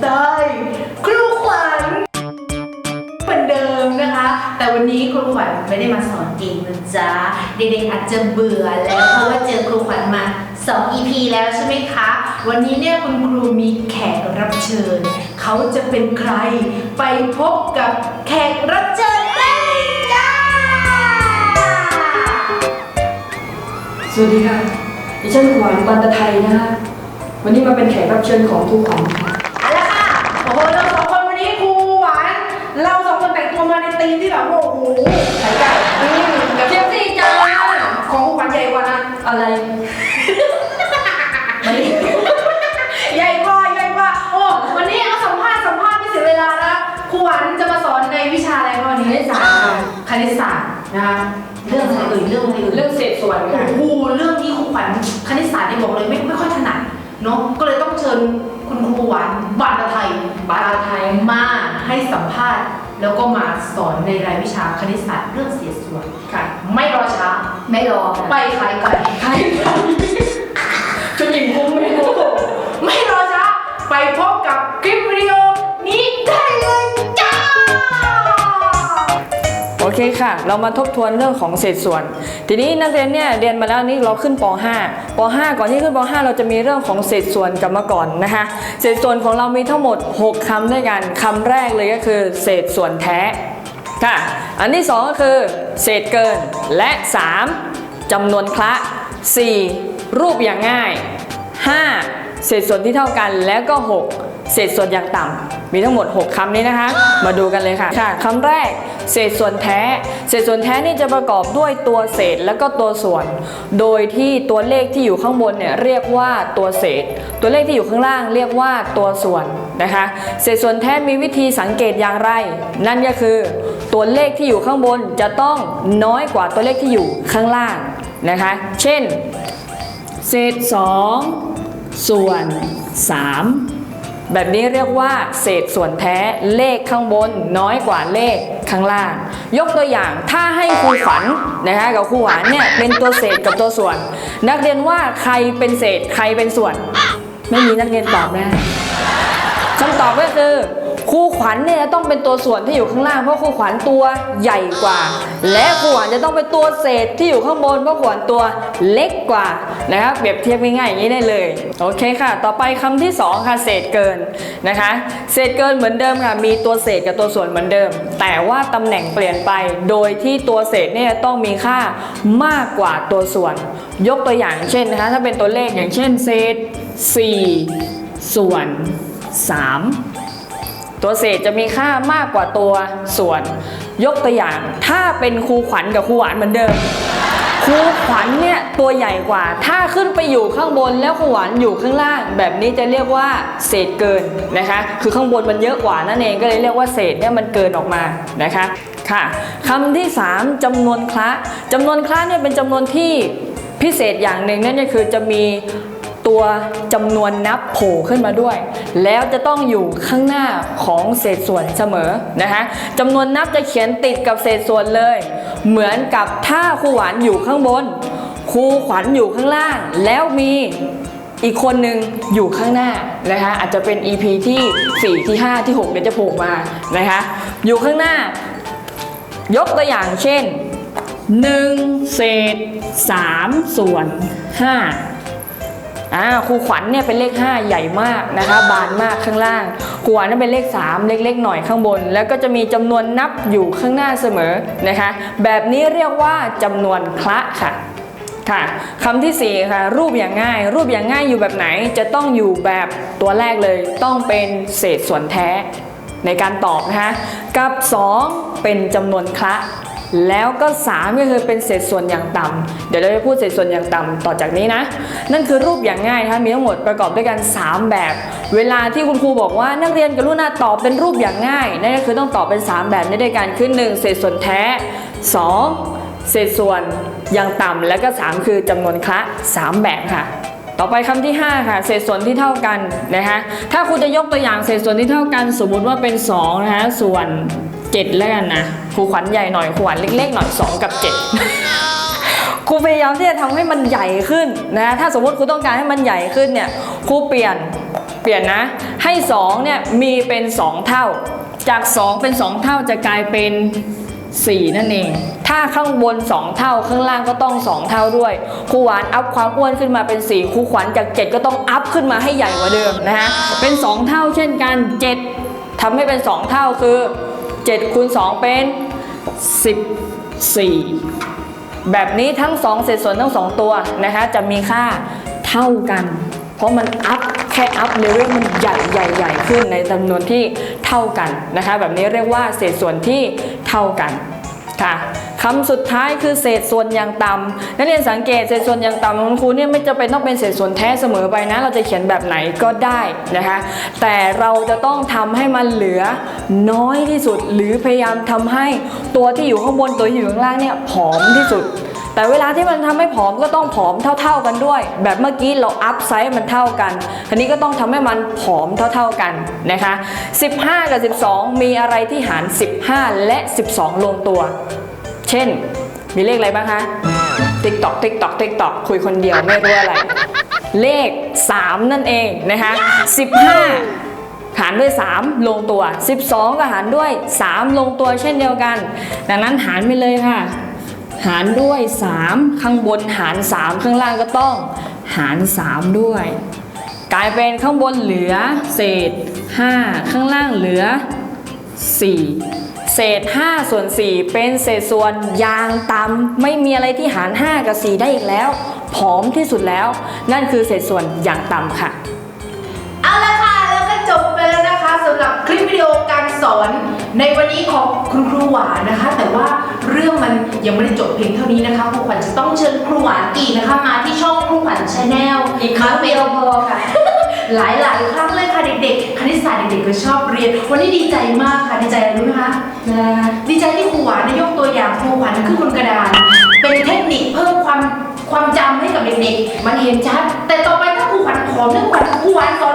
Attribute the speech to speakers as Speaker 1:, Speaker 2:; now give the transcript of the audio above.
Speaker 1: สไตล์ครูขวัญเหมือนเดิมนะคะ แต่วันนี้ครูขวัญไม่ได้มาสอนเองนะจ๊ะ เด็กๆอาจจะเบื่อแล้วเพราะว่าเจอครูขวัญมา 2 EP แล้วใช่ไหมคะ วันนี้เนี่ยคุณครูมีแขกรับเชิญ เขาจะเป็นใครไปพบกับแขกรับเชิญได้เลยจ้า
Speaker 2: สวัสดีค่ะ ดิฉันขวัญปันตะไทยนะคะวันนี้มาเป็นแขกรับเชิญของทุกขวัญ
Speaker 1: เราสองคนวันนี้ครูหวาน เราสองคนแต่งตัวมาในธีมที่แบบว่าโอ้โหไข่ไก่อืมกับเทียบซี่จ้าของครูหวานใหญ่กว่านะ
Speaker 2: อะไร
Speaker 1: มันนี่ใหญ่กว่าใหญ่กว่าโอ้วันนี้เอาสัมภาษณ์สัมภาษณ์ไม่เสียเวลาแล้วครูหวานจะมาสอนในวิชาอะไรคะวันนี้
Speaker 2: คณิตศาสตร์ค่ะ
Speaker 1: คณิตศาสตร์นะคะเรื่องอะไรเอ่ยเรื่องอะไรเอ่ย
Speaker 2: เรื่องเศษส่วนค่ะ
Speaker 1: โอ้โหเรื่องนี้ครูขวัญคณิตศาสตร์เนี่ยบอกเลยไม่ไม่ค่อยถนัดเนาะก็เลยต้องเชิญ คุณครูหวานบานตะไทยบานตะไทยมาให้สัมภาษณ์ แล้วก็มาสอนในรายวิชาคณิตศาสตร์เรื่องเศษส่วน
Speaker 2: ค่ะ
Speaker 1: ไม่รอช้า
Speaker 2: ไม่รอ
Speaker 1: ไป
Speaker 2: ค่ะ
Speaker 1: ขายไก่
Speaker 2: ใครชุดหญิงคุ้มไม่รู้
Speaker 1: ไม่รอช้า ไปพบกับคลิปวิดีโอนี้ได้เลย
Speaker 2: เคค่ะ เรามาทบทวนเรื่องของเศษส่วน ทีนี้นักเรียนเนี่ยเรียนมาแล้วนี่เราขึ้นป .5 ป .5 ก่อนที่ขึ้นป .5 เราจะมีเรื่องของเศษส่วนกลับมาก่อนนะคะเศษส่วนของเรามีทั้งหมด 6คำด้วยกันคำแรกเลยก็คือเศษส่วนแท้ค่ะ อันที่สองก็คือ เศษเกินและ 3จำนวนคละ 4. รูปอย่างง่าย 5. เศษส่วนที่เท่ากันแล้วก็ 6 เศษส่วนอย่างต่ำมีทั้งหมด 6คำนี้นะคะ มาดูกันเลยค่ะค่ะคำแรก เศษส่วนแท้ เศษส่วนแท้นี่จะประกอบด้วยตัวเศษแล้วก็ตัวส่วน โดยที่ตัวเลขที่อยู่ข้างบนเนี่ยเรียกว่าตัวเศษ ตัวเลขที่อยู่ข้างล่างเรียกว่าตัวส่วนนะคะ เศษส่วนแท้มีวิธีสังเกตอย่างไร นั่นก็คือ ตัวเลขที่อยู่ข้างบนจะต้องน้อยกว่าตัวเลขที่อยู่ข้างล่างนะคะ เช่น เศษ 2 ส่วน 3 แบบนี้เรียกว่าเศษส่วนแท้เลขข้างบนน้อยกว่าเลขข้างล่าง ยกตัวอย่างถ้าให้ครูฝันนะคะกับครูหวานเนี่ยเป็นตัวเศษกับตัวส่วน นักเรียนว่าใครเป็นเศษใครเป็นส่วน ไม่มีนักเรียนตอบได้คำตอบก็คือ ครูขวัญเนี่ยต้องเป็นตัวส่วนที่อยู่ข้างล่างเพราะครูขวัญตัวใหญ่กว่า และครูขวัญจะต้องเป็นตัวเศษที่อยู่ข้างบนเพราะครูขวัญตัวเล็กกว่านะครับเปรียบเทียบง่ายๆอย่างนี้ได้เลยโอเคค่ะ ต่อไปคำที่สองค่ะเศษเกินนะคะ เศษเกินเหมือนเดิมค่ะ มีตัวเศษกับตัวส่วนเหมือนเดิม แต่ว่าตำแหน่งเปลี่ยนไปโดยที่ตัวเศษเนี่ยต้องมีค่ามากกว่าตัวส่วน ยกตัวอย่างเช่นนะคะถ้าเป็นตัวเลขอย่างเช่นเศษ 4 ส่วน 3 ตัวเศษจะมีค่ามากกว่าตัวส่วน ยกตัวอย่าง ถ้าเป็นครูขวัญกับครูหวานเหมือนเดิมครูขวัญเนี่ยตัวใหญ่กว่า ถ้าขึ้นไปอยู่ข้างบนแล้วครูหวานอยู่ข้างล่าง แบบนี้จะเรียกว่าเศษเกินนะคะ คือข้างบนมันเยอะกว่านั่นเองก็เลยเรียกว่าเศษเนี่ยมันเกินออกมานะคะค่ะคำที่ 3จำนวนคละจำนวนคละเนี่ยเป็นจำนวนที่พิเศษอย่างหนึ่งนั่นก็คือจะมี ตัวจำนวนนับโผล่ขึ้นมาด้วย แล้วจะต้องอยู่ข้างหน้าของเศษส่วนเสมอนะคะจำนวนนับจะเขียนติดกับเศษส่วนเลย เหมือนกับถ้าครูหวานอยู่ข้างบนครูขวัญอยู่ข้างล่าง แล้วมีอีกคนหนึ่งอยู่ข้างหน้านะคะอาจจะเป็น EP ที่ 4 ที่ 5 ที่ 6 เดี๋ยวจะโผล่มานะคะอยู่ข้างหน้า ยกตัวอย่างเช่น 1 เศษ 3 ส่วน 5 อ่าครูขวัญเนี่ยเป็นเลข 5 ใหญ่มากนะคะบานมากข้างล่างครูขวัญนั่นเป็นเลข 3 เล็กๆหน่อยข้างบน แล้วก็จะมีจำนวนนับอยู่ข้างหน้าเสมอนะคะ แบบนี้เรียกว่าจำนวนคละค่ะค่ะคำที่ 4 ค่ะ รูปอย่างง่าย รูปอย่างง่ายอยู่แบบไหนจะต้องอยู่แบบตัวแรกเลย ต้องเป็นเศษส่วนแท้ในการตอบนะคะกับ 2 เป็นจำนวนคละ แล้วก็ 3 ก็คือเป็นเศษส่วนอย่างต่ำเดี๋ยวเราจะพูดเศษส่วนอย่างต่ำต่อจากนี้นะ นั่นคือรูปอย่างง่ายนะคะมีทั้งหมดประกอบด้วยกัน 3 แบบ เวลาที่คุณครูบอกว่านักเรียนกรุณาตอบเป็นรูปอย่างง่ายนั่นก็คือต้องตอบเป็น 3 แบบนี้ด้วยกันคือ1เศษส่วนแท้ 2 เศษส่วนอย่างต่ำแล้วก็ 3 คือจำนวนคละ 3 แบบค่ะต่อไปคำที่ 5 ค่ะ เศษส่วนที่เท่ากันนะคะถ้าครูจะยกตัวอย่างเศษส่วนที่เท่ากัน สมมุติว่าเป็น2นะคะส่วน 7แล้วกันนะครูขวัญใหญ่หน่อยครูขวัญเล็กๆหน่อย2กับ7ครูพยายามที่จะทำให้มันใหญ่ขึ้นนะถ้าสมมติครูต้องการให้มันใหญ่ขึ้นเนี่ยครูเปลี่ยนเปลี่ยนนะ ให้2เนี่ยมีเป็น 2 เท่า จาก 2 เป็น 2 เท่าจะกลายเป็น 4 นั่นเอง ถ้าข้างบน 2 เท่าข้างล่างก็ต้อง 2 เท่าด้วยครูหวานอัพความอ้วนขึ้นมาเป็น4ครูขวัญจาก 7 ก็ต้องอัพขึ้นมาให้ใหญ่กว่าเดิมนะฮะเป็น 2 เท่าเช่นกัน 7ทำให้เป็น 2 เท่าคือ 7คูณ2เป็น 14 แบบนี้ทั้ง 2 เศษส่วนทั้ง 2 ตัวนะคะจะมีค่าเท่ากัน เพราะมันอัพแค่อัพเลเวลมันใหญ่ใหญ่ใหญ่ขึ้นในจำนวนที่เท่ากันนะคะแบบนี้เรียกว่าเศษส่วนที่เท่ากันค่ะ คำสุดท้ายคือเศษส่วนอย่างต่ำนักเรียนสังเกตเศษส่วนอย่างต่ำของคุณครูเนี่ยไม่จำเป็นต้องเป็นเศษส่วนแท้เสมอไปนะ เราจะเขียนแบบไหนก็ได้นะคะ แต่เราจะต้องทำให้มันเหลือน้อยที่สุด หรือพยายามทำให้ตัวที่อยู่ข้างบนตัวที่อยู่ข้างล่างเนี่ยผอมที่สุดแต่เวลาที่มันทำให้ผอมก็ต้องผอมเท่า ๆกันด้วย แบบเมื่อกี้เราอัพไซส์มันเท่ากันทีนี้ก็ต้องทำให้มันผอมเท่า ๆกันนะคะ 15 กับ 12 มีอะไรที่หาร 15 และ 12 ลงตัว เช่น มีเลขอะไรบ้างคะติ๊กตอกติ๊กตอกติ๊กตอกคุยคนเดียวไม่รู้อะไร เลข 3 นั่นเองนะคะ15หารด้วย 3 ลงตัว 12 ก็หารด้วย 3 ลงตัวเช่นเดียวกัน ดังนั้นหารไปเลยค่ะ หารด้วย 3 ข้างบนหาร 3 ข้างล่างก็ต้อง หาร 3 ด้วย กลายเป็นข้างบนเหลือ เศษ 5 ข้างล่างเหลือ 4 เศษ 5 ส่วน 4 เป็นเศษส่วนยางต่ำไม่มีอะไรที่หาร 5 กับ 4 ได้อีกแล้ว ผอมที่สุดแล้ว นั่นคือเศษส่วนยางต่ำค่ะ
Speaker 1: เอาละค่ะ แล้วก็จบไปแล้วนะคะสำหรับคลิปวิดีโอการสอน ในวันนี้ของคุณครูหวานนะคะ แต่ว่าเรื่องมันยังไม่ได้จบเพียงเท่านี้นะคะครูขวัญจะต้องเชิญครูหวานอีกนะคะ มาที่ช่องครูขวัญชาแนล
Speaker 2: อีกครั้งเดียวพอค่ะ
Speaker 1: หลายหลายๆครั้งเลยค่ะเด็กๆ คณิตศาสตร์เด็กๆก็ชอบเรียน วันนี้ดีใจมากค่ะ ดีใจอะไรรู้ไหมคะดีใจที่ครูหวานได้ยกตัวอย่างครูหวานขึ้นบนกระดาน เป็นเทคนิคเพิ่มความความจำให้กับเด็กๆ มันเห็นชัด แต่ต่อไปถ้าครูหวานผอมเรื่องหวานครูหวานสอน